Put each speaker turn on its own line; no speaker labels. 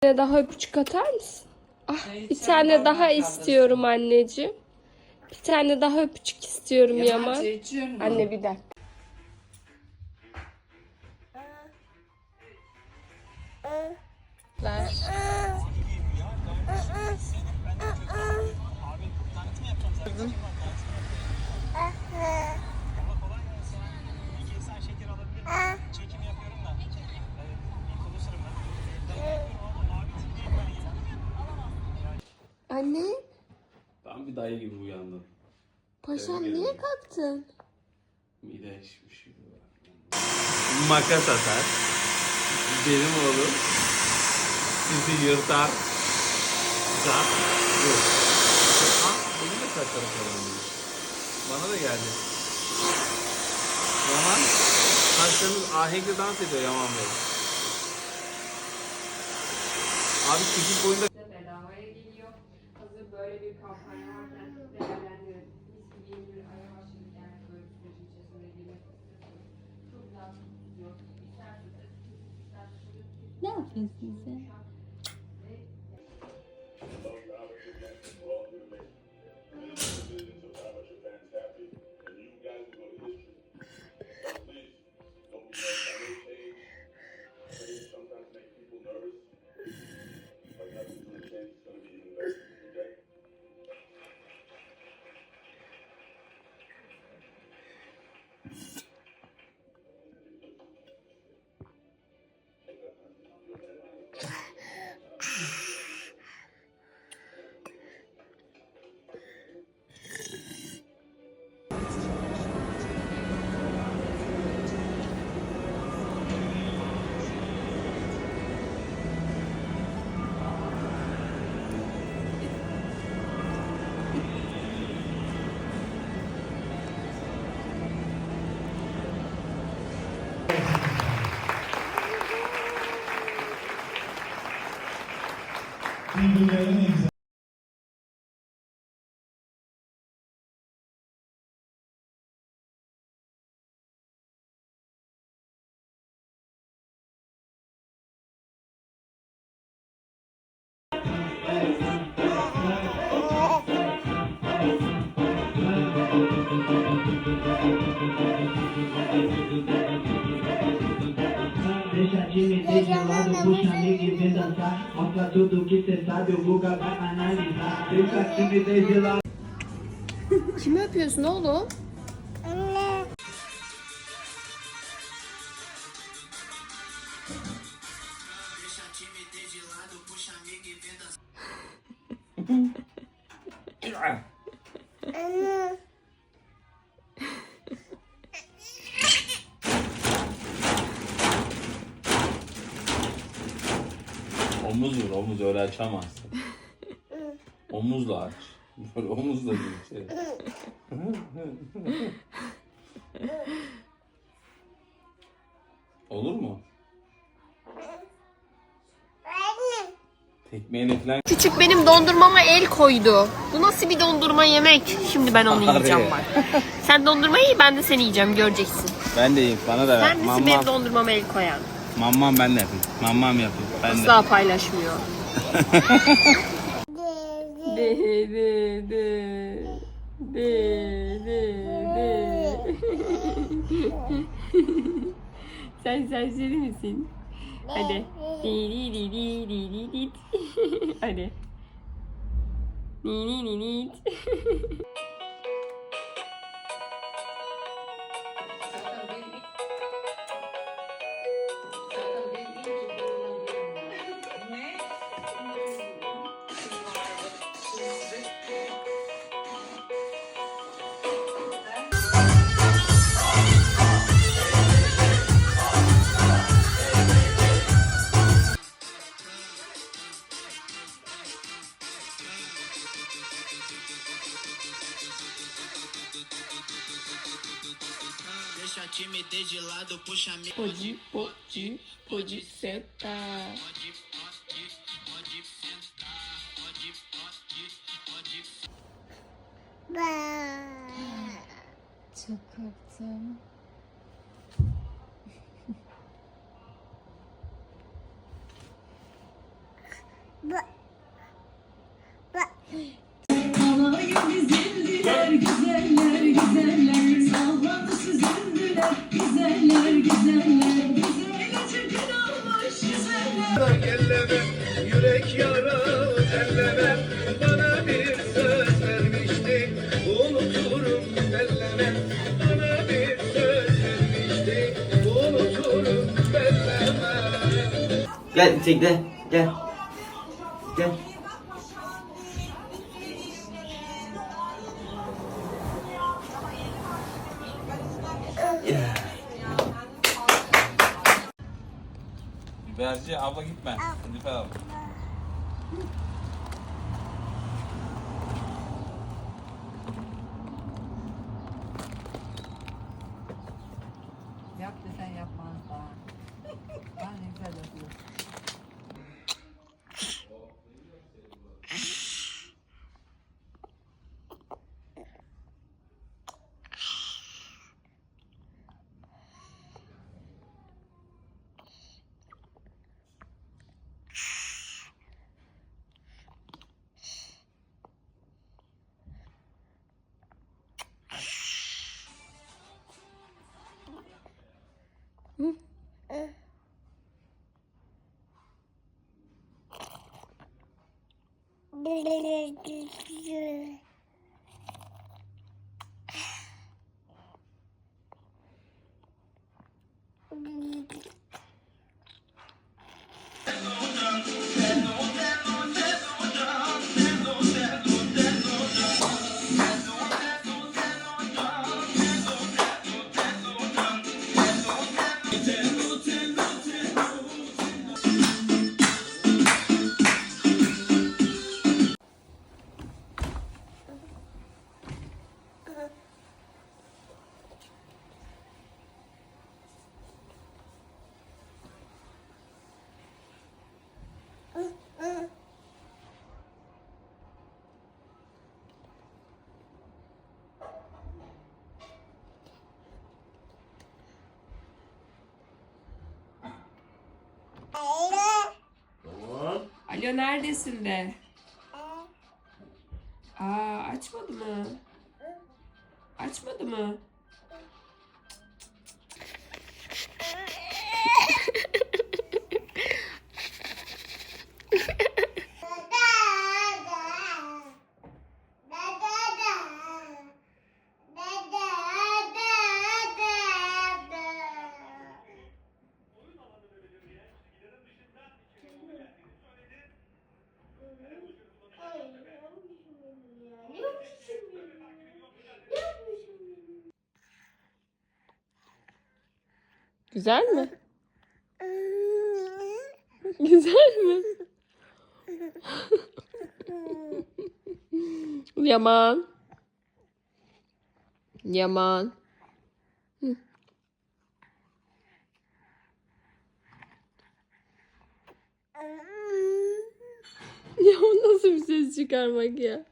tane daha öpücük atar mısın? Ah, bir tane daha istiyorum anneciğim. Bir tane daha öpücük istiyorum Yaman. Anne bir dakika. Ver. Anne,
Tam bir dayı gibi uyandın.
paşam niye kalktın?
Mide şişmiş gibi. Makas atar. Benim oğlum. Sizi yırtar. Zat. Yok. Ha, benim de saçlarım karalanmış. Bana da geldi. Yaman. Saçlarınız ahenkle dans ediyor Yaman Bey. Abi çocuk boyunda
böyle bir kampanya varken değerlendirin. Biz gibi bir aya başladık yani böyle bir sürecin içerisinde girmek. Çok daha yok. İsterseniz, isterseniz
Ne yapıyorsun sen?
Birbirlerine güzel.
Tudo que cê sabe, o Guga vai analisar Deixa a timidez de lado
Kimi öpüyorsun oğlum?
Omuz vur, omuz öyle açamazsın. Omuzla aç. Böyle omuzla gir içeri. Olur mu? Tekmeğini falan
Küçük benim dondurmama el koydu. Bu nasıl bir dondurma yemek? Şimdi ben onu yiyeceğim bak. Sen dondurmayı ye ben de seni yiyeceğim göreceksin.
Ben de yiyeyim, bana da ver.
Sen misin benim dondurmama el koyan?
Mammam ben de yapayım. Mammam yapayım. Ben de.
Asla paylaşmıyor. de de de de de de. Sen serseri misin? Hadi. Di di di di di di di. Hadi. Ni ni ni ni.
Timidez de lado, puxa amiga
Pode, pode, pode sentar.
Çok korktum.
Alayı bizimdiler güzeller güzeller Sallandı süzüldüler güzeller güzeller Güzelle çirkin olmuş güzeller
Elleme, yürek yara elleme Bana bir söz vermiştin Unuturum elleme Bana bir söz vermiştin Unuturum elleme
Gel çekle. Gel. Gel.
Biberci abla gitme. Nilüfer abla.
Yap desen Mm.
Alo neredesin de? Aa açmadı mı? Açmadı mı?
Güzel mi? Güzel mi? Yaman. Yaman. Hı. ya o nasıl bir ses çıkarmak ya?